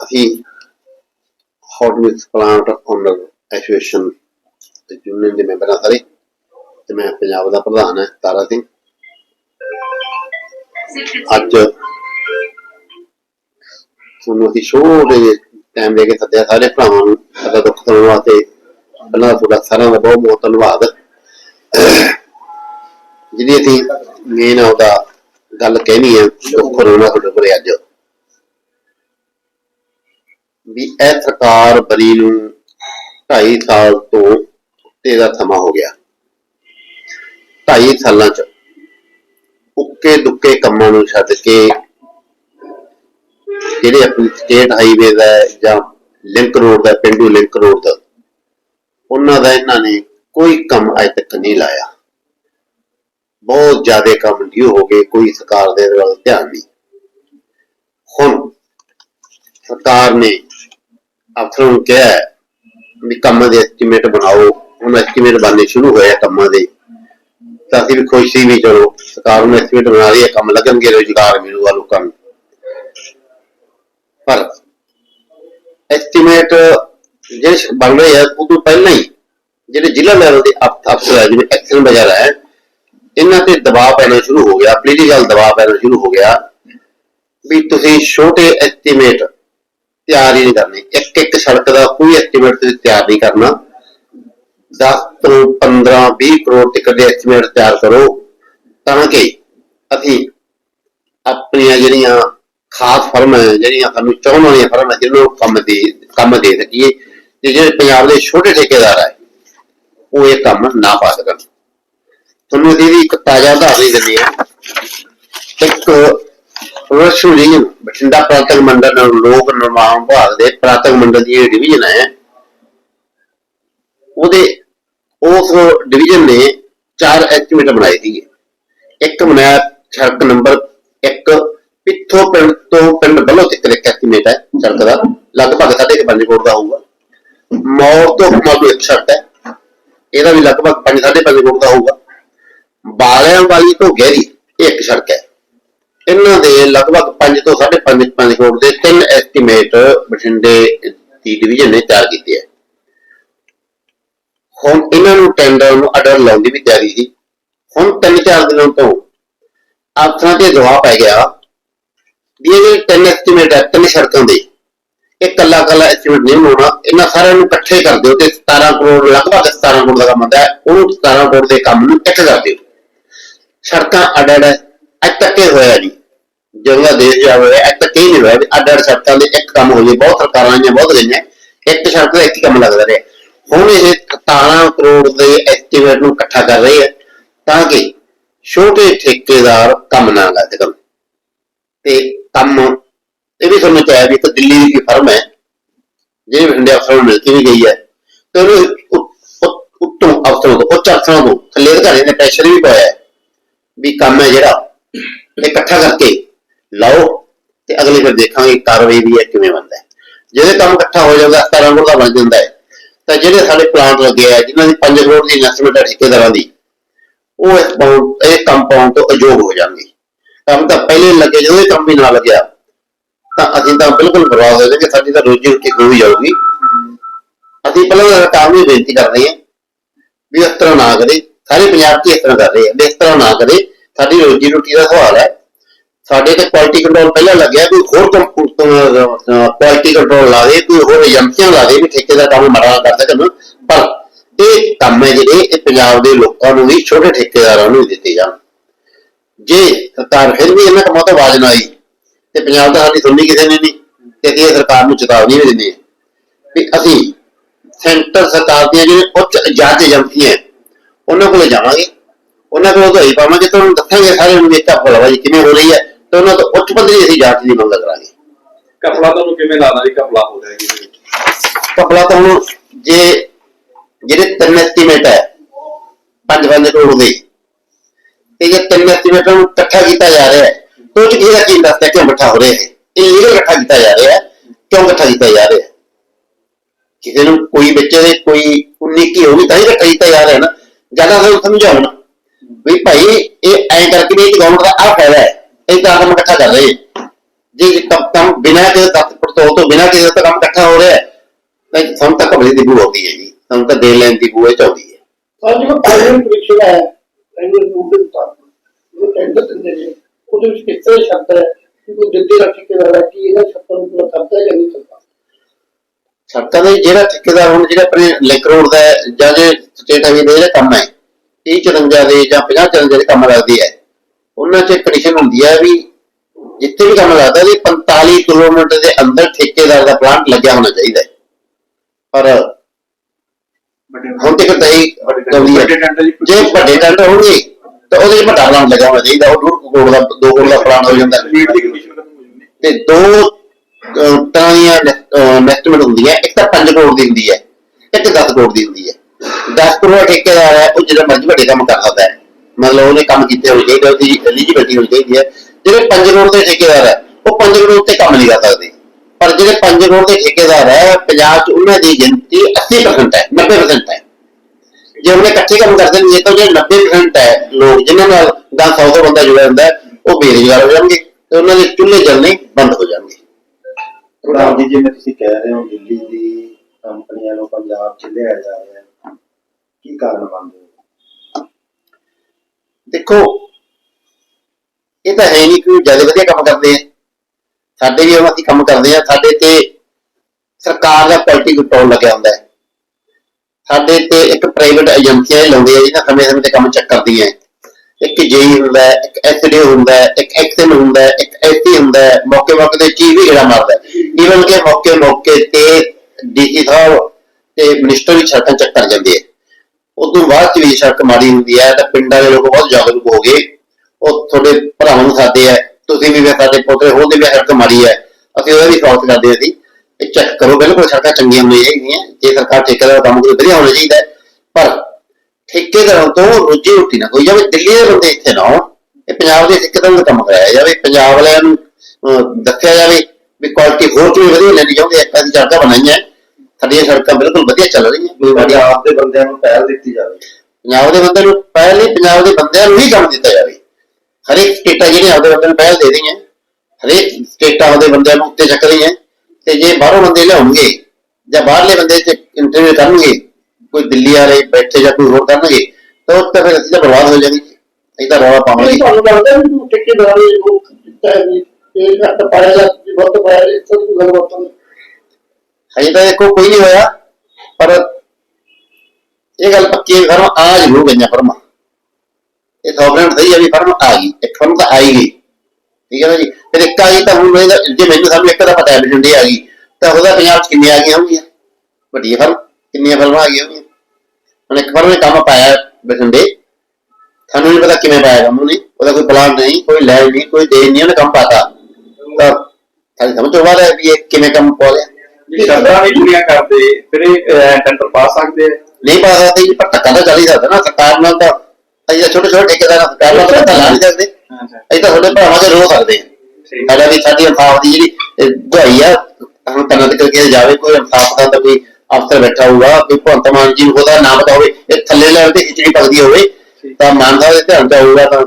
ਅਸੀਂ hot mix plant owner association ਦੇ union ਦੇ ਮੈਂਬਰ ਹਾਂ ਸਾਰੇ। ਤੇ ਮੈਂ ਪੰਜਾਬ ਦਾ ਪ੍ਰਧਾਨ ਹਾਂ, ਤਾਰਾ ਸਿੰਘ। ਅੱਜ ਤੁਹਾਨੂੰ ਅਸੀਂ ਛੋਟੇ ਜਿਹੇ ਟਾਈਮ ਦੇ ਕੇ ਸੱਦਿਆ ਸਾਰੇ ਭਰਾਵਾਂ ਨੂੰ, ਸਾਡਾ ਦੁੱਖ ਸੁਣਨ ਵਾਸਤੇ। ਪਹਿਲਾਂ ਤੁਹਾਡਾ ਸਾਰਿਆਂ ਦਾ ਬਹੁਤ ਬਹੁਤ ਧੰਨਵਾਦ। ਜਿਹੜੀ ਅਸੀਂ ਮੇਨ ਉਹਦਾ ਗੱਲ ਕਹਿਣੀ ਹੈ ਦੁੱਖ ਰੋਣਾ ਤੁਹਾਡੇ ਕੋਲੇ ਅੱਜ। ਵੀ ਇਹ ਸਰਕਾਰ ਬਣੀ ਨੂੰ 2.5 ਸਾਲ ਤੋਂ ਉੱਤੇ ਦਾ ਸਮਾਂ ਹੋ ਗਿਆ। 2.5 ਸਾਲਾਂ ਚ ਉੱਕੇ ਦੁੱਕੇ ਕੰਮਾਂ ਨੂੰ ਛੱਡ ਕੇ ਜਿਹੜੇ ਆਪਣੀ ਸਟੇਟ ਹਾਈਵੇ ਦਾ ਜਾਂ ਲਿੰਕ ਰੋਡ ਦਾ, ਪਿੰਡੂ ਲਿੰਕ ਰੋਡ ਦਾ ਉਹਨਾਂ ਦਾ ਇਹਨਾਂ ਨੇ ਕੋਈ ਕੰਮ ਅਜੇ ਤੱਕ ਨਹੀਂ ਲਾਇਆ। ਬਹੁਤ ਜ਼ਿਆਦਾ ਕੰਮ ਡਿਊ ਹੋ ਗਏ, ਕੋਈ ਸਰਕਾਰ ਦੇ ਵੱਲ ਧਿਆਨ ਨਹੀਂ। ਹੁਣ ਸਰਕਾਰ ਨੇ ਅਫਸਰਾਂ ਨੂੰ ਕਿਹਾ ਵੀ ਕੰਮ ਦੇ ਐਸਟੀਮੇਟ ਬਣਾਓ। ਹੁਣ ਐਸਟੀਮੇਟ ਬਣਨੇ ਸ਼ੁਰੂ ਹੋਏ ਆ ਕੰਮਾਂ ਦੇ। ਤਾਂ ਅਸੀਂ ਵੀ ਖੁਸ਼ ਸੀ ਵੀ ਚਲੋ, ਸਰਕਾਰ ਨੂੰ ਐਸਟੀਮੇਟ ਬਣਾ ਰਹੀ ਹੈ, ਕੰਮ ਲੱਗਣਗੇ, ਰੋਜ਼ਗਾਰ ਮਿਲੂਗਾ ਲੋਕਾਂ ਨੂੰ। ਪਰ ਐਸਟੀਮੇਟ ਜਿਹੜੇ ਬਣ ਰਹੇ ਆ, ਉਹ ਤੋਂ ਪਹਿਲਾਂ ਹੀ ਜਿਹੜੇ ਜ਼ਿਲ੍ਹਾ ਲੈਵਲ ਦੇ ਅਫਸਰ ਹੈ ਜਿਵੇਂ ਐਕਸ਼ਨ ਵਗੈਰਾ ਹੈ, ਇਹਨਾਂ ਤੇ ਦਬਾਅ ਪੈਣਾ ਸ਼ੁਰੂ ਹੋ ਗਿਆ। ਪੋਲੀਟੀਕਲ ਦਬਾਅ ਪੈਣਾ ਸ਼ੁਰੂ ਹੋ ਗਿਆ। ਵੀ ਤੁਸੀਂ ਛੋਟੇ ਐਸਟੀਮੇਟ ਤਿਆਰ ਹੀ ਨਹੀਂ ਕਰਨੇ। ਇੱਕ ਇੱਕ ਸੜਕ ਦਾ ਕੋਈ ਐਸਟੀਮੇਟ ਤੁਸੀਂ ਤਿਆਰ ਨਹੀਂ ਕਰਨਾ। 10 ਤੋਂ 15 20 ਕਰੋੜ ਤੱਕ ਦੇ ਐਸਟੀਮੇਟ ਤਿਆਰ ਕਰੋ। ਤਾਂ ਕਿ ਅਸੀਂ ਆਪਣੀਆਂ ਜਿਹੜੀਆਂ ਖਾਸ ਫਰਮਾਂ ਜਿਹੜੀਆਂ ਸਾਨੂੰ ਚਾਹੁਣ ਵਾਲੀਆਂ ਫਰਮਾਂ ਜਿਹਨਾਂ ਨੂੰ ਕੰਮ ਦੇ ਕੰਮ ਦੇ ਸਕੀਏ, ਤੇ ਜਿਹੜੇ ਪੰਜਾਬ ਦੇ ਛੋਟੇ ਠੇਕੇਦਾਰ ਹੈ ਉਹ ਇਹ ਕੰਮ ਨਾ ਪਾ ਸਕਣ। ਤੁਹਾਨੂੰ ਇਹਦੀ ਇੱਕ ਤਾਜ਼ਾ ਉਦਾਹਰਨ ਦਿੰਦੇ ਹਾਂ। ਇੱਕ ਪ੍ਰੋਡਕਸ਼ਨ ਯੂਨੀਅਨ ਬਠਿੰਡਾ ਪ੍ਰਾਂਤਕ ਮੰਡਲ ਲੋਕ ਨਿਰਮਾਣ ਵਿਭਾਗ ਦੇ ਪ੍ਰਾਂਤਕ ਮੰਡਲ ਦੀ ਡਿਵੀਜ਼ਨ ਹੈ, ਉਹਦੇ ਉਸ ਡਿਵੀਜ਼ਨ ਨੇ ਚਾਰ ਐਸਟੀਮੇਟ ਬਣਾਏ ਸੀਗੇ। ਇੱਕ ਬਣਾਇਆ ਸੜਕ ਨੰਬਰ 1 ਪਿੱਥੋਂ ਪਿੰਡ ਤੋਂ ਪਿੰਡ ਵੱਲੋਂ ਤੱਕ ਦਾ ਐਸਟੀਮੇਟ ਹੈ ਸੜਕ ਦਾ, ਲਗਭਗ 5.5 ਕਰੋੜ ਦਾ ਹੋਊਗਾ। ਮੌੜ ਤੋਂ ਕਮਾਲ ਇੱਕ ਸੜਕ ਹੈ, ਇਹਦਾ ਵੀ ਲਗਭਗ 5.5 ਕਰੋੜ ਦਾ ਹੋਊਗਾ। ਬਾਲਿਆਂ ਵਾਲੀ ਤੋਂ ਗਹਿਰੀ ਇੱਕ ਸੜਕ ਹੈ। ਇਹਨਾਂ ਦੇ ਲਗਭਗ 5 ਤੋਂ 5.5 5 ਕਰੋੜ ਦੇ ਤਿੰਨ ਐਸਟੀਮੇਟ ਬਠਿੰਡੇ ਦੀ ਡਿਵੀਜ਼ਨ ਨੇ ਤਿਆਰ ਕੀਤੇ ਹੈ ਹੁਣ ਇਹਨਾਂ ਨੂੰ ਟੈਂਡਰ ਨੂੰ ਆਰਡਰ ਲਾਉਣ ਦੀ ਵੀ ਤਿਆਰੀ ਸੀ। ਹੁਣ ਤਿੰਨ ਚਾਰ ਦਿਨਾਂ ਤੋਂ ਅਫਸਰਾਂ ਤੇ ਜਵਾਬ ਪੈ ਗਿਆ ਵੀ ਇਹ ਤਿੰਨ ਐਸਟੀਮੇਟ ਹੈ ਤਿੰਨ ਸੜਕਾਂ ਦੇ, ਇਹ ਕੱਲਾ ਕੱਲਾ ਐਸਟੀਮੇਟ ਨਹੀਂ ਹੋਣਾ। ਇਹਨਾਂ ਸਾਰਿਆਂ ਨੂੰ ਇਕੱਠੇ ਕਰ ਦਿਓ ਤੇ 17 ਕਰੋੜ, ਲਗਭਗ 17 ਕਰੋੜ ਦਾ ਕੰਮ ਹੁੰਦਾ ਹੈ। ਉਹਨੂੰ 17 ਕਰੋੜ ਦੇ ਕੰਮ ਨੂੰ ਇੱਕ ਕਰ ਦਿਓ। ਸੜਕਾਂ ਅੱਡ ਅੱਡ ਅੱਜ ਤੱਕ ਇਹ ਹੋਇਆ ਨਹੀਂ। ਜਦੋਂ ਦਾ ਦੇਸ਼ ਜਾਵੇ ਅੱਜ ਤੱਕ ਇਹ ਨਹੀਂ ਹੋਇਆ ਵੀ ਅੱਡ ਅੱਡ ਸੜਕਾਂ ਦੇ ਇੱਕ ਕੰਮ ਹੋ ਜੇ ਬਹੁਤ ਸਰਕਾਰਾਂ ਆਈਆਂ, ਬਹੁਤ ਗਈਆਂ। ਇੱਕ ਸੜਕ ਦਾ ਇੱਕ ਹੀ ਕੰਮ ਲੱਗਦਾ ਰਿਹਾ। ਹੁਣ ਇਹ 17 ਕਰੋੜ ਦੇ ਐਸਟੀਮੇਟ ਨੂੰ ਇਕੱਠਾ ਕਰ ਰਹੇ ਹੈ ਤਾਂ ਕਿ ਛੋਟੇ ਠੇਕੇਦਾਰ ਕੰਮ ਨਾ ਲਾ ਸਕਣ ਤੇ ਕੰਮ, ਇਹ ਵੀ ਸਮਝ ਆਇਆ ਵੀ ਇੱਕ ਦਿੱਲੀ ਦੀ ਫਰਮ ਹੈ, ਜਿਹੜੀ ਬਠਿੰਡੇ ਅਫਸਰਾਂ ਨੂੰ ਮਿਲ ਕੇ ਵੀ ਗਈ ਹੈ। ਤੇ ਉਹਨੂੰ ਉੱਤੋਂ ਅਫਸਰਾਂ ਤੋਂ ਉੱਚ ਅਫਸਰਾਂ ਤੋਂ ਥੱਲੇ ਅਧਿਕਾਰੀ ਨੇ ਪ੍ਰੈਸ਼ਰ ਵੀ ਪਾਇਆ ਵੀ ਕੰਮ ਹੈ ਜਿਹੜਾ। ਇਕੱਠਾ ਕਰਕੇ ਲਾਓ ਤੇ ਅਗਲੀ ਫਿਰ ਦੇਖਾਂਗੇ ਕਾਰਵਾਈ ਵੀ ਹੈ ਕਿਵੇਂ ਬਣਦਾ ਹੈ। ਜਿਹੜੇ ਕੰਮ ਇਕੱਠਾ ਹੋ ਜਾਂਦਾ 17 ਕਰੋੜ ਦਾ ਬਣ ਜਾਂਦਾ ਹੈ। ਤਾਂ ਜਿਹੜੇ ਸਾਡੇ ਪਲਾਂਟ ਲੱਗੇ ਆ, ਜਿਨ੍ਹਾਂ ਦੀ 5 ਕਰੋੜ ਦੀ ਇਨਵੈਸਟਮੈਂਟ ਹੈ ਠੇਕੇਦਾਰਾਂ ਦੀ, ਉਹ ਇਸ ਪਾਉਣ ਇਹ ਕੰਮ ਪਾਉਣ ਤੋਂ ਅਯੋਗ ਹੋ ਜਾਣਗੇ। ਕੰਮ ਤਾਂ ਪਹਿਲੇ ਲੱਗੇ, ਜਦੋਂ ਇਹ ਕੰਮ ਵੀ ਨਾ ਲੱਗਿਆ, ਤਾਂ ਅਸੀਂ ਤਾਂ ਬਿਲਕੁਲ ਬਰਬਾਦ ਹੋ ਜਾਵਾਂਗੇ, ਸਾਡੀ ਤਾਂ ਰੋਜੀ ਰੋਟੀ ਖੋ ਜਾਊਗੀ। ਅਸੀਂ ਪਹਿਲਾਂ ਸਰਕਾਰ ਨੂੰ ਇਹ ਬੇਨਤੀ ਕਰਦੇ ਹਾਂ ਵੀ ਇਸ ਤਰ੍ਹਾਂ ਨਾ ਕਰੇ, ਸਾਰੇ ਪੰਜਾਬ 'ਚ ਇਸ ਤਰ੍ਹਾਂ ਕਰ ਰਹੇ ਆ, ਵੀ ਇਸ ਤਰ੍ਹਾਂ ਨਾ ਕਰੇ ਸਾਡੀ ਰੋਜੀ ਰੋਟੀ ਦਾ ਸਵਾਲ ਹੈ। ਸਾਡੇ ਤੇ ਕੁਆਲਿਟੀ ਕੰਟਰੋਲ ਪਹਿਲਾਂ ਲੱਗਿਆ ਕੋਈ ਹੋਰ ਕੁਆਲਿਟੀ ਕੰਟਰੋਲ ਲਾ ਕੋਈ ਹੋਰ ਏਜੰਸੀਆਂ ਲਾ ਵੀ ਠੇਕੇ ਦਾ ਕੰਮ ਮਰਾ ਕਰ ਸਕਣ। ਪਰ ਇਹ ਕੰਮ ਹੈ ਜਿਹੜੇ ਇਹ ਪੰਜਾਬ ਦੇ ਲੋਕਾਂ ਨੂੰ ਵੀ, ਛੋਟੇ ਠੇਕੇਦਾਰਾਂ ਨੂੰ ਦਿੱਤੇ ਜਾਣ। ਜੇ ਸਰਕਾਰ ਫਿਰ ਵੀ ਇਹਨਾਂ ਕੰਮਾਂ ਤੋਂ ਬਾਜ ਨਾ ਆਈ, ਤੇ ਪੰਜਾਬ ਦਾ ਸਾਡੀ ਸੁਣਨੀ ਕਿਸੇ ਨੇ ਨਹੀਂ, ਤੇ ਇਹ ਸਰਕਾਰ ਨੂੰ ਚੇਤਾਵਨੀ ਵੀ ਦਿੰਦੇ ਹਾਂ। ਵੀ ਅਸੀਂ ਸੈਂਟਰ ਸਰਕਾਰ ਦੀਆਂ ਜਿਹੜੀਆਂ ਉੱਚ ਜਾਂਚ ਏਜੰਸੀਆਂ ਉਹਨਾਂ ਕੋਲ ਜਾਵਾਂਗੇ। ਉਹਨਾਂ ਕੋਲ ਉਧਾਈ ਪਾਵਾਂਗੇ ਤੇ ਉਹਨਾਂ ਨੂੰ ਦੱਸਾਂਗੇ ਸਾਰਿਆਂ ਨੂੰ ਇਹ ਭਲਵਾਈ ਕਿਵੇਂ ਹੋ ਰਹੀ ਹੈ ਤੇ ਉਹਨਾਂ ਤੋਂ ਉੱਚ ਪੱਧਰੀ ਅਸੀਂ ਜਾਂਚ ਦੀ ਮੰਗ ਕਰਾਂਗੇ। ਕਪੜਾ ਤੁਹਾਨੂੰ ਕਿਵੇਂ ਲਾਣਾ ਜੀ ਕਪੜਾ ਹੋ ਰਿਹਾ ਜੀ? ਕਪੜਾ ਤਾਂ ਹੁਣ ਜੇ ਜਿਹੜੇ ਤਿੰਨ ਐਸਟੀਮੇਟ ਹੈ 5-5 ਕਰੋੜ ਦੇ ਤੇ ਇਹ ਤਿੰਨ ਐਸਟੀਮੇਟ ਨੂੰ ਇਕੱਠਾ ਕੀਤਾ ਜਾ ਰਿਹਾ ਹੈ ਤੋਂ ਇਹਦਾ ਕੀ ਦੱਸਦਾ ਕਿਉਂ ਇਕੱਠਾ ਹੋ ਰਿਹਾ ਹੈ? ਇਹ ਲੀਗਲ ਇਕੱਠਾ ਕੀਤਾ ਜਾ ਰਿਹਾ ਹੈ ਕਿਉਂ ਇਕੱਠਾ ਕੀਤਾ ਜਾ ਰਿਹਾ ਹੈ? ਕਿਸੇ ਨੂੰ ਕੋਈ ਬੱਚੇ ਦੇ ਕੋਈ 19 ਕੀ ਹੋਗੀ ਤਾਂ ਹੀ ਇਕੱਠਾ ਕੀਤਾ ਜਾ ਰਿਹਾ ਹੈ ਨਾ ਜ਼ਿਆਦਾ ਸਾਨੂੰ ਸਮਝਾਉਣ ਵੀ ਭਾਈ ਇਹ ਐਂ ਕਰਕੇ ਵੀ ਗਵਰਨਮੈਂਟ ਦਾ ਆ ਫਾਇਦਾ ਹੈ। ਇਹ ਤਾਂ ਕੰਮ ਇਕੱਠਾ ਕਰ ਰਹੇ। ਜੇ ਕੰਮ ਬਿਨਾਂ ਕਿਸੇ ਤੱਤ ਪੜਤੋਲ ਤੋਂ ਬਿਨਾਂ ਕਿਸੇ ਦਾ ਕੰਮ ਇਕੱਠਾ ਹੋ ਰਿਹਾ ਹੈ ਤਾਂ ਸਾਨੂੰ ਤਾਂ ਘਬਲੇ ਦੀ ਬੂ ਆਉਂਦੀ ਹੈ ਜੀ। ਸਾਨੂੰ ਤਾਂ ਦੇ ਲੈਣ ਦੀ ਬੂ ਹੈ। ਸਰ ਪ੍ਰੀਖਿਆ ਹੈ ਰੂਲ ਦੇ ਮੁਤਾਬਕ ਜੋ ਟੈਂਡਰ ਦਿੰਦੇ ਨੇ ਉਹਦੇ ਵਿੱਚ ਕਿਸ ਤਰ੍ਹਾਂ ਸ਼ਰਤ ਹੈ? ਕਿ ਕੋਈ ਦਿੱਤੇ ਰੱਖੀ ਕੇ ਦਾ ਕਿ ਇਹਦਾ ਸ਼ਰਤਾਂ ਨੂੰ ਪੂਰਾ ਕਰਦਾ ਹੈ ਜਾਂ ਨਹੀਂ ਕਰਦਾ? ਸੜਕਾਂ ਦੇ ਜਿਹੜਾ ਠੇਕੇਦਾਰ ਹੁਣ ਜਿਹੜਾ ਆਪਣੇ ਲਿੰਕ ਰੋਡ ਦਾ ਜਾਂ ਜੇ ਸਟੇਟ ਹਾਈਵੇ ਦੇ ਜਿਹੜੇ ਕੰਮ ਹੈ 30 54 ਦੇ ਜਾਂ 50 54 ਦੇ ਕੰਮ ਲੱਗਦੇ ਹੈ ਉਹਨਾਂ 'ਚ ਕੰਡੀਸ਼ਨ ਹੁੰਦੀ ਹੈ ਵੀ ਜਿੱਥੇ ਵੀ ਕੰਮ ਲੱਗਦਾ ਵੀ 45 ਕਿਲੋਮੀਟਰ ਦੇ ਅੰਦਰ ਠੇਕੇਦਾਰ ਦਾ ਪਲਾਂਟ ਲੱਗਿਆ ਹੋਣਾ ਚਾਹੀਦਾ। ਹੈ ਪਰ ਹੁਣ ਤੱਕ ਤਾਂ ਇਹ ਜੇ ਵੱਡੇ ਟੈਂਡਰ ਹੋਣਗੇ ਤਾਂ ਉਹਦੇ 'ਚ ਵੱਡਾ ਪਲਾਂਟ ਲੱਗਿਆ ਹੋਣਾ ਚਾਹੀਦਾ। ਉਹ ਡੂਢ ਕਰੋੜ ਦਾ 2 ਕਰੋੜ ਦਾ ਪਲਾਂਟ ਹੋ ਜਾਂਦਾ। ਤੇ ਦੋ ਤਰ੍ਹਾਂ ਦੀਆਂ ਇਨਵੈਸਟਮੈਂਟ ਹੁੰਦੀਆਂ। ਇੱਕ ਤਾਂ 5 ਕਰੋੜ ਦੀ ਹੁੰਦੀ ਹੈ ਇੱਕ 10 ਕਰੋੜ ਦੀ ਹੁੰਦੀ ਹੈ 10 ਕਰੋੜ ਦਾ ਠੇਕੇਦਾਰ ਹੈ, ਉਹ ਜਿਹੜਾ ਮਰਜ਼ੀ ਵੱਡੇ ਕੰਮ ਕਰ ਸਕਦਾ ਹੈ। ਮਤਲਬ ਉਹਨੇ ਕੰਮ ਕੀਤੇ ਹੋਣੇ ਚਾਹੀਦੇ, ਉਹਦੀ ਐਲੀਜੀਬਿਲਟੀ ਹੋਣੀ ਚਾਹੀਦੀ ਹੈ। ਜਿਹੜੇ 5 ਕਰੋੜ ਦੇ ਠੇਕੇਦਾਰ ਹੈ, ਉਹ 5 ਕਰੋੜ ਤੇ ਕੰਮ ਨਹੀਂ ਕਰ ਸਕਦੇ। ਪਰ ਜਿਹੜੇ 5 ਕਰੋੜ ਦੇ ਠੇਕੇਦਾਰ ਹੈ, ਪੰਜਾਬ 'ਚ ਉਹਨਾਂ ਦੀ ਗਿਣਤੀ 80% ਹੈ 90% ਹੈ। ਜੇ ਉਹਨੇ ਇਕੱਠੇ ਕੰਮ ਕਰਦੇ ਨੇ ਤਾਂ ਜਿਹੜੇ 90% ਹੈ ਲੋਕ, ਜਿਨ੍ਹਾਂ ਨਾਲ 10 ਤੋਂ ਬੰਦਾ ਜੁੜਿਆ ਹੁੰਦਾ ਉਹ ਬੇਰੁਜ਼ਗਾਰ ਹੋ ਜਾਣਗੇ ਤੇ ਉਹਨਾਂ ਦੇ ਚੁੱਲ੍ਹੇ ਜਲਨੇ ਬੰਦ ਹੋ ਜਾਣਗੇ। ਪ੍ਰਧਾਨ ਜਿਵੇਂ ਤੁਸੀਂ ਕਹਿ ਰਹੇ ਹੋ, ਦਿੱਲੀ ਦੀ ਕੰਪਨੀਆਂ ਨੂੰ ਪੰਜਾਬ 'ਚ ਲਿਆ ਜਾ ਰਿਹਾ ਹੈ ਕਾਰਨ ਬਣਦੇ ਹੋ ਦੇਖੋ, ਇਹ ਤਾਂ ਹੈ ਨਹੀਂ ਕਿ ਜ਼ਿਆਦਾ ਵਧੀਆ ਕੰਮ ਕਰਦੇ ਆ। ਸਾਡੇ ਵੀ ਅਸੀਂ ਕੰਮ ਕਰਦੇ ਆ। ਸਾਡੇ ਤੇ ਸਰਕਾਰ ਦਾ ਪੋਲਿਟਿਕ ਕੰਟਰੋਲ ਲੱਗਿਆ ਹੁੰਦਾ ਹੈ। ਸਾਡੇ ਤੇ ਇੱਕ ਪ੍ਰਾਈਵੇਟ ਏਜੰਸੀਆਂ ਲਾਉਂਦੇ ਆ, ਜਿਹਨਾਂ ਸਮੇਂ ਸਮੇਂ ਤੇ ਕੰਮ ਚੈੱਕ ਕਰਦੀਆਂ ਇੱਕ ਜੇਈ ਹੁੰਦਾ ਹੈ, ਇੱਕ ਐਸਡੀਓ ਹੁੰਦਾ ਹੈ, ਇੱਕ ਐਕਸਐਮ ਹੁੰਦਾ ਹੈ, ਇੱਕ ਐਸਪੀ ਹੁੰਦਾ ਹੈ। ਮੌਕੇ ਮੌਕੇ ਤੇ ਚੀਫ ਵੀ ਜਿਹੜਾ ਮਾਰਦਾ ਈਵਨ ਕਿ ਮੌਕੇ ਮੌਕੇ ਤੇ ਡੀਸੀ ਸਾਹਿਬ ਤੇ ਮਿਨਿਸਟਰ ਵੀ ਸੜਕਾਂ ਚੈੱਕ ਜਾਂਦੇ ਆ। ਉਦੋਂ ਬਾਅਦ ਚ ਵੀ ਸੜਕ ਮਾੜੀ ਹੁੰਦੀ ਹੈ, ਤਾਂ ਪਿੰਡਾਂ ਦੇ ਲੋਕ ਬਹੁਤ ਜਾਗਰੂਕ ਹੋ ਗਏ। ਉਹ ਤੁਹਾਡੇ ਭਰਾਵਾਂ ਨੂੰ ਸਾਦੇ ਆ ਤੁਸੀਂ ਵੀ ਸਾਡੇ ਪੋਤੇ, ਹੋਰ ਵੀ ਸੜਕ ਮਾੜੀ ਹੈ। ਅਸੀਂ ਉਹਦਾ ਵੀ ਸਵਾਗਤ ਕਰਦੇ ਅਸੀਂ। ਇਹ ਚੈੱਕ ਕਰੋ, ਬਿਲਕੁਲ ਸੜਕਾਂ ਚੰਗੀਆਂ ਹੋਣੀਆਂ ਚਾਹੀਦੀਆਂ। ਜੇ ਸਰਕਾਰ ਠੇਕੇਦਾਰ ਕੰਮ ਕੋਈ ਵਧੀਆ ਹੋਣਾ ਚਾਹੀਦਾ ਹੈ। ਪਰ ਠੇਕੇਦਾਰਾਂ ਤੋਂ ਰੋਜੀ ਰੋਟੀ ਨਾ ਕੋਈ ਜਾਵੇ, ਦਿੱਲੀ ਦੇ ਬੰਦੇ ਇੱਥੇ ਨਾ ਆਉਣ। ਇਹ ਪੰਜਾਬ ਦੇ ਠੇਕੇਦਾਰਾਂ ਦਾ ਕੰਮ ਕਰਾਇਆ ਜਾਵੇ। ਪੰਜਾਬ ਵਾਲਿਆਂ ਨੂੰ ਦੱਸਿਆ ਜਾਵੇ ਵੀ ਕੁਆਲਿਟੀ ਹੋਰ ਕਿਵੇਂ ਵਧੀਆ ਲੈਣੀ ਚਾਹੁੰਦੇ ਆ। ਅਸੀਂ ਸੜਕਾਂ ਬਣਾਈਆਂ ਸਾਡੀਆਂ ਸੜਕਾਂ ਬਿਲਕੁਲ ਵਧੀਆ ਚੱਲ ਰਹੀਆਂ। ਪੰਜਾਬ ਦੇ ਬੰਦਿਆਂ ਨੂੰ ਪਹਿਲ ਦਿੱਤੀ ਜਾਵੇ। ਪੰਜਾਬ ਦੇ ਬੰਦੇ ਨੂੰ ਪਹਿਲੇ ਪੰਜਾਬ ਦੇ ਬੰਦਿਆਂ ਨੂੰ ਹੀ ਕੰਮ ਦਿੱਤਾ ਜਾਵੇ। ਹਰੇਕ ਸਟੇਟਾਂ ਜਿਹੜੀਆਂ ਆਪਦੇ ਬੰਦੇ ਨੂੰ ਪਹਿਲ ਦੇ ਰਹੀਆਂ ਹਰੇਕ ਸਟੇਟਾਂ ਆਪਦੇ ਬੰਦਿਆਂ ਨੂੰ ਉੱਤੇ ਚੱਕ ਰਹੀਆਂ ਤੇ ਜੇ ਬਾਹਰੋਂ ਬੰਦੇ ਲਿਆਉਣਗੇ ਜਾਂ ਬਾਹਰਲੇ ਬੰਦੇ ਚ ਇੰਟਰਵਿਊ ਕਰਨਗੇ ਕੋਈ ਦਿੱਲੀ ਵਾਲੇ ਬੈਠੇ ਜਾਂ ਕੋਈ ਹੋਰ ਕਰਨਗੇ ਤਾਂ ਉਹ ਤਾਂ ਫਿਰ ਅਸੀਂ ਤਾਂ ਬਰਬਾਦ ਹੋ ਜਾਵਾਂਗੇ ਅਸੀਂ ਤਾਂ ਰੌਲਾ ਇਹ ਪਾਵਾਂਗੇ ਤੁਹਾਨੂੰ ਲੱਗਦਾ ਵੀ ਉਹ ਠੇਕੇਦਾਰ ਨੇ ਜੋ ਕੀਤਾ ਹੈ ਵੀ ਇਹ ਘੱਟ ਪਾਇਆ ਜਾਂ ਬਹੁਤ ਪਾਇਆ ਇਸ ਤੋਂ ਕੋਈ ਗੱਲਬਾਤ ਅਜੇ ਤਾਂ ਦੇਖੋ ਕੋਈ ਨਹੀਂ ਹੋਇਆ, ਪਰ ਇਹ ਗੱਲ ਪੱਕੀ ਹੈ ਫਰਮ ਆ ਜ਼ਰੂਰ ਗਈਆਂ ਫਰਮਾਂ। ਇਹ ਸੌਵਰੇਨ ਸਹੀ ਆ ਵੀ ਫਰਮ ਆ ਗਈ, ਇੱਕ ਫਰਮ ਤਾਂ ਆਈ ਗਈ ਠੀਕ ਹੈ ਨਾ ਜੀ? ਫਿਰ ਇੱਕ ਆ ਤਾਂ ਹੁਣ ਜੇ ਮੈਨੂੰ ਸਾਨੂੰ ਇੱਕ ਦਾ ਪਤਾ ਹੈ ਬਠਿੰਡੇ ਆ ਗਈ, ਤਾਂ ਉਹਦਾ ਪੰਜਾਬ ਚ ਕਿੰਨੀਆਂ ਆ ਗਈਆਂ ਹੋਣਗੀਆਂ? ਵੱਡੀ ਫਰਮ, ਕਿੰਨੀਆਂ ਫਰਮਾਂ ਆ ਗਈਆਂ ਹੋਣਗੀਆਂ? ਹੁਣ ਇੱਕ ਫਰਮ ਨੇ ਕੰਮ ਪਾਇਆ ਬਠਿੰਡੇ ਸਾਨੂੰ ਨਹੀਂ ਪਤਾ ਕਿਵੇਂ ਪਾਇਆ ਕੰਮ ਉਹਨੇ। ਉਹਦਾ ਕੋਈ ਪਲਾਨ ਨਹੀਂ, ਕੋਈ ਲੈਣ ਨਹੀਂ, ਕੋਈ ਦੇ ਨਹੀਂ, ਉਹਨੇ ਕੰਮ ਪਾਤਾ। ਤਾਂ ਸਾਡੀ ਸਮਝ ਤੋਂ ਬਾਹਰ ਹੈ ਵੀ ਇਹ ਕਿਵੇਂ ਕੰਮ ਪਾ ਲਿਆ। ਜੇ ਸ਼ਰਤਾਂ ਨਹੀਂ ਪੂਰੀਆਂ ਕਰਦੇ ਫਿਰ ਇਹ ਟੈਂਡਰ ਪਾ ਸਕਦੇ ਆ। ਨਹੀਂ ਪਾ ਸਕਦੇ ਜੀ ਪਰ ਧੱਕਾ ਤਾਂ ਚੱਲ ਹੀ ਸਕਦਾ ਨਾ ਸਰਕਾਰ ਨਾਲ ਤਾਂ ਅਸੀਂ ਤਾਂ ਛੋਟੇ ਛੋਟੇ ਠੇਕੇਦਾਰ ਨਾਲ ਸਰਕਾਰ ਨਾਲ ਤਾਂ ਧੱਕਾ ਲਾ ਨਹੀਂ ਸਕਦੇ। ਅਸੀਂ ਤਾਂ ਤੁਹਾਡੇ ਭਰਾਵਾਂ ਦੇ ਰੋ ਸਕਦੇ ਹਾਂ। ਸਾਡਾ ਵੀ ਸਾਡੀ ਇਨਸਾਫ ਦੀ ਜਿਹੜੀ ਦੁਹਾਈ ਆ ਹੁਣ ਤਨਾਂ ਤੱਕ ਕੇ ਜਾਵੇ ਕੋਈ ਇਨਸਾਫ ਦਾ ਤਾਂ ਕੋਈ ਅਫਸਰ ਬੈਠਾ ਹੋਊਗਾ ਕੋਈ ਭਗਵੰਤ ਮਾਨ ਜੀ ਉਹਦਾ ਨਾਮ ਪਤਾ ਹੋਵੇ ਇਹ ਥੱਲੇ ਲੈਵਲ ਤੇ ਖਿਚੜੀ ਪਕਦੀ ਹੋਵੇ ਤਾਂ ਮਾਨ ਸਾਹਿਬ ਦੇ ਧਿਆਨ ਚ ਆਊਗਾ ਤਾਂ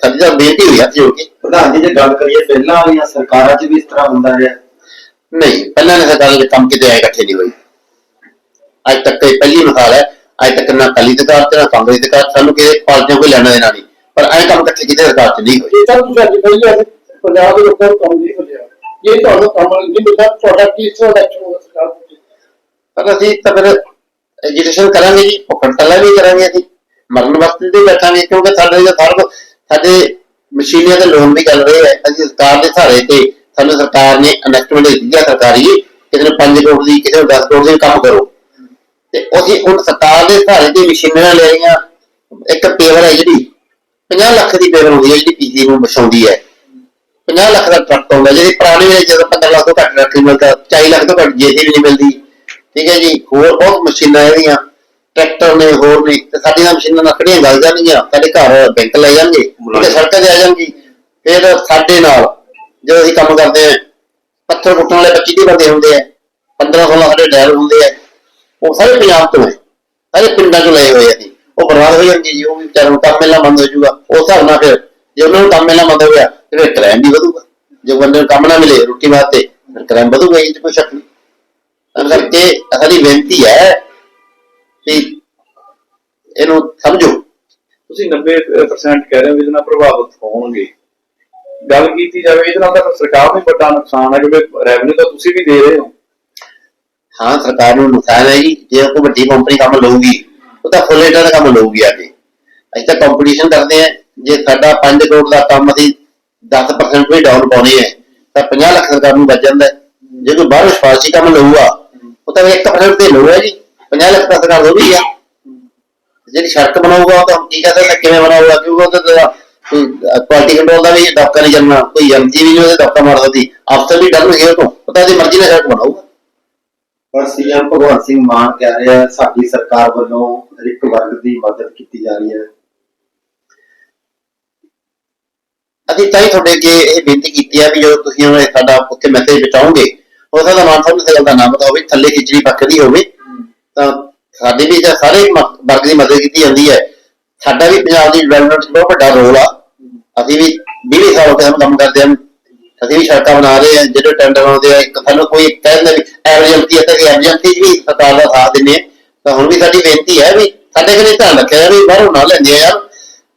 ਸਾਡੀ ਤਾਂ ਬੇਨਤੀ ਹੋਈ ਹੱਥ ਜੋੜ ਕੇ। ਪ੍ਰਧਾਨ ਜੀ ਜੇ ਗੱਲ ਕਰੀਏ ਪਹਿਲਾਂ ਵਾਲੀਆਂ ਸਰਕਾਰਾਂ 'ਚ ਵੀ ਇਸ ਤਰ੍ਹਾਂ ਹੁੰਦਾ ਰਿਹਾ ਨਹੀਂ ਪਹਿਲਾਂ ਨੇ ਸਰਕਾਰ ਦੇ ਕੰਮ ਕਿਤੇ ਆਏ ਇਕੱਠੇ ਨਹੀਂ ਹੋਏ। ਅੱਜ ਤੱਕ ਇਹ ਪਹਿਲੀ ਮਿਸਾਲ ਹੈ ਅੱਜ ਤੱਕ ਨਾ ਅਕਾਲੀ ਸਰਕਾਰ ਤੇ ਨਾ ਕਾਂਗਰਸ ਸਰਕਾਰ ਸਾਨੂੰ ਕਿਸੇ ਪਾਰਟੀਆਂ ਕੋਈ ਲੈਣਾ ਦੇਣਾ ਨਹੀਂ। ਪਰ ਐਂ ਕੰਮ ਇਕੱਠੇ ਕਿਤੇ ਸਰਕਾਰ ਚ ਨਹੀਂ ਹੋਏ। ਇਹ ਤਾਂ ਤੁਸੀਂ ਅੱਜ ਕਹੀ ਹੈ ਪੰਜਾਬ ਦੇ ਲੋਕਾਂ ਨੂੰ ਕੰਮ ਨਹੀਂ ਮਿਲਿਆ। ਜੇ ਤੁਹਾਨੂੰ ਕੰਮ ਨਹੀਂ ਮਿਲਿਆ ਤੁਹਾਡਾ ਕੀ ਤਰ੍ਹਾਂ ਦਾ ਐਕਸ਼ਨ ਹੋਗਾ ਸਰਕਾਰ ਦੇ ਪਰ ਅਸੀਂ ਤਾਂ ਫਿਰ ਐਜੀਟੇਸ਼ਨ ਕਰਾਂਗੇ ਜੀ ਵੀ ਕਰਾਂਗੇ ਅਸੀਂ। ਮਰਨ ਵਕਤ ਤੇ ਬੈਠਾਂਗੇ ਕਿਉਂਕਿ ਸਾਡੇ ਦਾ ਸਾਡੇ ਮਸ਼ੀਨੀਆਂ ਦੇ ਲੋਨ ਵੀ ਚੱਲ ਰਹੇ ਹੈ। ਅਸੀਂ ਸਰਕਾਰ ਦੇ ਸਹਾਰੇ ਤੇ ਸਾਨੂੰ ਸਰਕਾਰ ਨੇ ਇਨਵੈਸਟਮੈਂਟ ਦਿੱਤੀ ਹੈ ਸਰਕਾਰੀ ਕਿਸੇ ਨੂੰ 5 ਕਰੋੜ ਦੀ ਕਿਸੇ ਨੂੰ 10 ਕਰੋੜ ਦੀ ਕੰਮ ਕਰੋ। ਤੇ ਅਸੀਂ ਹੁਣ ਸਰਕਾਰ ਦੇ ਸਹਾਰੇ ਤੇ ਮਸ਼ੀਨਾਂ ਲੈ ਰਹੀਆਂ ਇੱਕ ਪੇਵਰ ਹੈ ਜਿਹੜੀ 50 ਲੱਖ ਦੀ ਪੇਵਰ ਹੁੰਦੀ ਹੈ ਜਿਹੜੀ ਪੀਜੀ ਨੂੰ ਬਚਾਉਂਦੀ ਹੈ। 50 ਲੱਖ ਦਾ ਟਰੱਕ ਆਉਂਦਾ ਜਿਹੜੀ ਪੁਰਾਣੀ ਵੇਲੇ ਜਦੋਂ 15 ਲੱਖ ਤੋਂ ਘੱਟ ਨਹੀਂ ਮਿਲਦਾ 40 ਲੱਖ ਤੋਂ ਘੱਟ ਜੇਸੀ ਵੀ ਨਹੀਂ ਮਿਲਦੀ। ਠੀਕ ਹੈ ਜੀ ਹੋਰ ਬਹੁਤ ਮਸ਼ੀਨਾਂ ਇਹਦੀਆਂ। ਟਰੈਕਟਰ ਨੇ ਹੋਰ ਨੇ ਤੇ ਸਾਡੀਆਂ ਮਸ਼ੀਨਾਂ ਲੱਕੜੀਆਂ ਗਲ ਜਾਣਗੀਆਂ ਸਾਡੇ ਘਰ ਬੈਂਕ ਲੈ ਜਾਣਗੇ ਤੇ ਸੜਕਾਂ ਤੇ ਆ ਜਾਣਗੀ ਫਿਰ ਸਾਡੇ ਨਾਲ ਜਦੋਂ ਅਸੀਂ ਕੰਮ ਕਰਦੇ ਆ ਪੱਥਰ ਕੁੱਟਣ ਵਾਲੇ 25 ਦੀ ਬੰਦੇ ਹੁੰਦੇ ਆ 15 16 ਸਾਡੇ ਡਰਾਈਵਰ ਹੁੰਦੇ ਆ, ਉਹ ਸਾਰੇ ਪੰਜਾਬ ਤੋਂ ਹੈ ਸਾਰੇ ਪਿੰਡਾਂ ਚੋਂ ਲਏ ਹੋਏ ਆ ਜੀ ਉਹ ਬਰਬਾਦ ਹੋ ਜਾਣਗੇ ਜੀ, ਉਹ ਵੀ ਵਿਚਾਰਿਆਂ ਨੂੰ ਕੰਮ ਮਿਲਣਾ ਬੰਦ ਹੋ ਜਾਊਗਾ। ਉਸ ਹਿਸਾਬ ਨਾਲ ਫਿਰ ਜੇ ਉਹਨਾਂ ਨੂੰ ਕੰਮ ਮਿਲਣਾ ਬੰਦ ਹੋ ਗਿਆ ਫਿਰ ਕ੍ਰਾਈਮ ਵੀ ਵਧੂਗਾ। ਜੇ ਬੰਦੇ ਨੂੰ ਕੰਮ ਨਾ ਮਿਲੇ ਰੋਟੀ ਵਾਸਤੇ, ਫਿਰ ਕ੍ਰਾਈਮ ਵਧੂਗਾ ਇਹ ਕੋਈ ਸ਼ੱਕ ਨਹੀਂ। ਤਾਂ ਕਰਕੇ ਸਾਡੀ ਬੇਨਤੀ ਹੈ ਕਿ ਇਹਨੂੰ ਸਮਝੋ। ਤੁਸੀਂ 90% ਕਹਿ ਰਹੇ ਹੋ ਵੀ ਇਹਦੇ ਪ੍ਰਭਾਵਿਤ ਹੋਣਗੇ। ਗੱਲ ਕੀਤੀ ਜਾਵੇ, ਇਹਦੇ ਨਾਲ ਤਾਂ ਸਰਕਾਰ ਨੂੰ ਵੱਡਾ ਨੁਕਸਾਨ ਹੈ, ਕਿਉਂਕਿ ਰੈਵਨਿਊ ਤਾਂ ਤੁਸੀਂ ਵੀ ਦੇ ਰਹੇ ਹੋ। ਹਾਂ, ਸਰਕਾਰ ਨੂੰ ਨੁਕਸਾਨ ਹੈ ਜੀ। ਜੇ ਕੋਈ ਵੱਡੀ ਕੰਪਨੀ ਕੰਮ ਲਊਗੀ, ਉਹ ਤਾਂ ਫੁੱਲ ਰੇਟਾਂ ਦਾ ਕੰਮ ਲਊਗੀ ਆ ਅਸੀਂ ਤਾਂ ਕੰਪੀਟੀਸ਼ਨ ਕਰਦੇ ਆ ਜੇ ਸਾਡਾ 5 ਕਰੋੜ ਦਾ ਕੰਮ ਅਸੀਂ 10% ਵੀ ਡਾਊਨ ਪਾਉਣੇ ਹੈ, ਤਾਂ 50 ਲੱਖ ਸਰਕਾਰ ਨੂੰ ਬਚ ਜਾਂਦਾ ਜੇ ਕੋਈ ਬਾਹਰੋਂ ਸਿਫਾਰਸ਼ੀ ਕੰਮ ਲਊਗਾ, ਉਹ ਤਾਂ 1% ਤੇ ਲਊਗਾ ਜੀ। 50 ਲੱਖ ਤਾਂ ਸਰਕਾਰ ਲਊਗੀ ਆ। ਜਿਹੜੀ ਸੜਕ ਬਣਾਊਗਾ, ਉਹ ਤਾਂ ਕੀ ਕਹਦਾ ਕਿਵੇਂ ਬਣਾਊਗਾ, ਕਿਉਂਕਿ ਉਹ ਤਾਂ ਕੁਆਲਿਟੀ ਕੰਟਰੋਲ ਦਾ ਵੀ ਦਫ਼ਤਰ ਨਹੀਂ ਚੱਲਣਾ ਕੋਈ ਐਮਜੀ ਵੀ ਨਹੀਂ ਉਹਦੇ ਦਫ਼ਤਰ ਮਾਰ ਸਕਦੀ ਅਫਸਰ ਵੀ ਡਰਨਗੇ ਉਹ ਤੋਂ ਉਹ ਤਾਂ ਇਹਦੀ ਮਰਜ਼ੀ ਨਾਲ ਸੜਕ ਬਣਾਊਗਾ। ਪਰ ਸੀਐਮ ਭਗਵੰਤ ਸਿੰਘ ਮਾਨ ਕਹਿ ਰਿਹਾ ਸਾਡੀ ਸਰਕਾਰ ਵੱਲੋਂ ਹਰ ਇੱਕ ਵਰਗ ਦੀ ਮਦਦ ਕੀਤੀ ਜਾ ਰਹੀ ਹੈ। ਅਸੀਂ ਤਾਂ ਹੀ ਤੁਹਾਡੇ ਅੱਗੇ ਇਹ ਬੇਨਤੀ ਕੀਤੀ ਹੈ ਵੀ ਜਦੋਂ ਤੁਸੀਂ ਉਹਨੇ ਸਾਡਾ ਉੱਥੇ ਮੈਸੇਜ ਪਹੁੰਚਾਓਗੇ ਹੋ ਸਕਦਾ ਮਾਨ ਸਾਹਿਬ ਨੂੰ ਗੱਲ ਦਾ ਨਾਮ ਪਤਾ ਹੋਵੇ ਥੱਲੇ ਖਿਚੜੀ ਪੱਕਦੀ ਹੋਵੇ। ਤਾਂ ਸਾਡੇ ਵੀ ਸਾਰੇ ਵਰਗ ਦੀ ਮਦਦ ਕੀਤੀ ਜਾਂਦੀ ਹੈ। ਸਾਡਾ ਵੀ ਪੰਜਾਬ ਦੀ ਡਿਵੈਲਪਮੈਂਟ 'ਚ ਬਹੁਤ ਵੱਡਾ ਰੋਲ ਆ। ਅਸੀਂ ਵੀ 20 ਸਾਲ ਹੋ ਕੰਮ ਕਰਦੇ ਹਨ ਅਸੀਂ ਵੀ ਸੜਕਾਂ ਬਣਾ ਰਹੇ ਹਾਂ, ਜਿਹੜੇ ਟੈਂਡਰ ਆਉਂਦੇ ਆ, ਇੱਕ ਸਾਨੂੰ ਕੋਈ ਕਹਿੰਦਾ ਵੀ ਐਮਰਜੈਂਸੀ ਹੈ ਤਾਂ ਐਮਰਜੈਂਸੀ ਵੀ ਸਰਕਾਰ ਦਾ ਸਾਥ ਦਿੰਦੇ ਤਾਂ ਹੁਣ ਵੀ ਸਾਡੀ ਬੇਨਤੀ ਹੈ ਵੀ ਸਾਡੇ ਕੋਲ ਧਿਆਨ ਰੱਖਿਆ ਵੀ ਬਾਹਰੋਂ ਨਾ ਲੈਂਦੇ ਯਾਰ।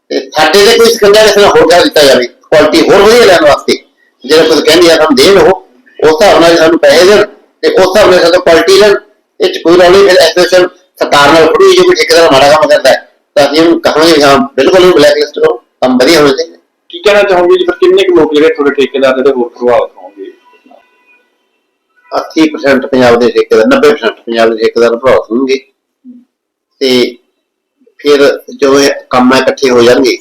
ਤੇ ਸਾਡੇ ਤੇ ਕੋਈ ਸਕੰਜਾ ਕਿਸੇ ਨਾਲ ਹੋਰ ਕਰ ਦਿੱਤਾ ਜਾਵੇ ਕੁਆਲਿਟੀ ਹੋਰ ਵਧੀਆ ਲੈਣ ਵਾਸਤੇ। ਜਿਹੜਾ ਕੁਝ ਕਹਿੰਦੇ ਆ, ਸਾਨੂੰ ਦੇਣ ਉਹ। ਉਸ ਹਿਸਾਬ ਨਾਲ ਸਾਨੂੰ ਪੈਸੇ ਦੇਣ, ਤੇ ਉਸ ਹਿਸਾਬ ਨਾਲ ਸਾਨੂੰ ਕੁਆਲਿਟੀ ਲੈਣ। ਇਹ 'ਚ ਕੋਈ ਰੌਲਾ ਫਿਰ ਐਸੋਸੀਏਸ਼ਨ ਸਰਕਾਰ ਨਾਲ ਖੜੀ ਜੇ ਕੋਈ ਠੇਕੇਦਾਰ ਮਾੜਾ ਕੰਮ ਕਰਦਾ ਹੈ। ਤਾਂ ਅਸੀਂ ਉਹਨੂੰ ਕਹਾਂਗੇ ਹਾਂ, ਬਿਲਕੁਲ ਬਲੈਕ ਲਿਸਟ ਕਰੋ, ਕੰਮ ਵਧੀਆ ਹੋਣਾ ਚਾਹੀਦਾ। ਕੀ ਕਹਿਣਾ ਚਾਹੋਗੇ ਜੀ? ਫਿਰ ਕਿੰਨੇ ਕੁ ਲੋਕ ਜਿਹੜੇ ਤੁਹਾਡੇ ਠੇਕੇਦਾਰ ਜਿਹੜੇ ਹੋਰ ਪ੍ਰਭਾਵਿਤ ਹੋਣਗੇ? 80% ਪੰਜਾਬ ਦੇ ਠੇਕੇਦਾਰ 90% ਪੰਜਾਬ ਦੇ ਠੇਕੇਦਾਰ ਪ੍ਰਭਾਵਿਤ ਹੋਣਗੇ। ਤੇ ਫਿਰ ਜਦੋਂ ਇਹ ਕੰਮ ਇਕੱਠੇ ਹੋ ਜਾਣਗੇ,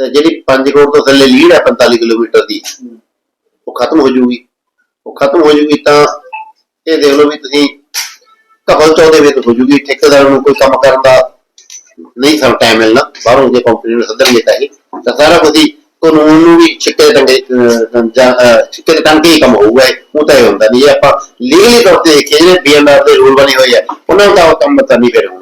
ਤਾਂ ਜਿਹੜੀ 5 ਕਰੋੜ ਤੋਂ ਥੱਲੇ ਲੀਡ ਹੈ 45 ਕਿਲੋਮੀਟਰ ਦੀ, ਉਹ ਖਤਮ ਹੋ ਜਾਊਗੀ। ਉਹ ਖਤਮ ਹੋ ਜਾਊਗੀ ਤਾਂ ਇਹ ਦੇਖ ਲਓ ਵੀ ਤੁਸੀਂ ਕਬਲ ਚਾਹੁੰਦੇ ਵੇ ਹੋ ਜਾਊਗੀ। ਠੇਕੇਦਾਰ ਨੂੰ ਕੋਈ ਕੰਮ ਕਰਨ ਦਾ ਨਹੀਂ ਸਾਨੂੰ ਟਾਈਮ ਮਿਲਣਾ, ਬਾਹਰੋਂ ਜੇ ਕੰਪਨੀ ਨੂੰ ਸੱਦਣ ਦਿੱਤਾ ਇਹ ਤਾਂ ਸਾਰਾ ਕੁਝ ਹੀ ਕਾਨੂੰਨ ਨੂੰ ਵੀ ਛਿੱਕੇ ਟੰਗੇ ਛਿੱਕੇ ਦੇ ਟੰਗੇ ਹੀ ਕੰਮ ਹੋਊਗਾ ਉਹ ਤਾਂ ਇਹ ਹੁੰਦਾ ਨਹੀਂ ਆਪਾਂ ਲੀਗਲੀ ਤੌਰ ਤੇ ਦੇਖੀਏ, ਜਿਹੜੇ ਬੀਐਨਆਰ ਦੇ ਰੂਲ ਬਣੇ ਹੋਏ ਆ, ਉਹਨਾਂ ਦਾ ਕੰਮ ਤਾਂ ਨਹੀਂ ਫਿਰ ਹੋਣਾ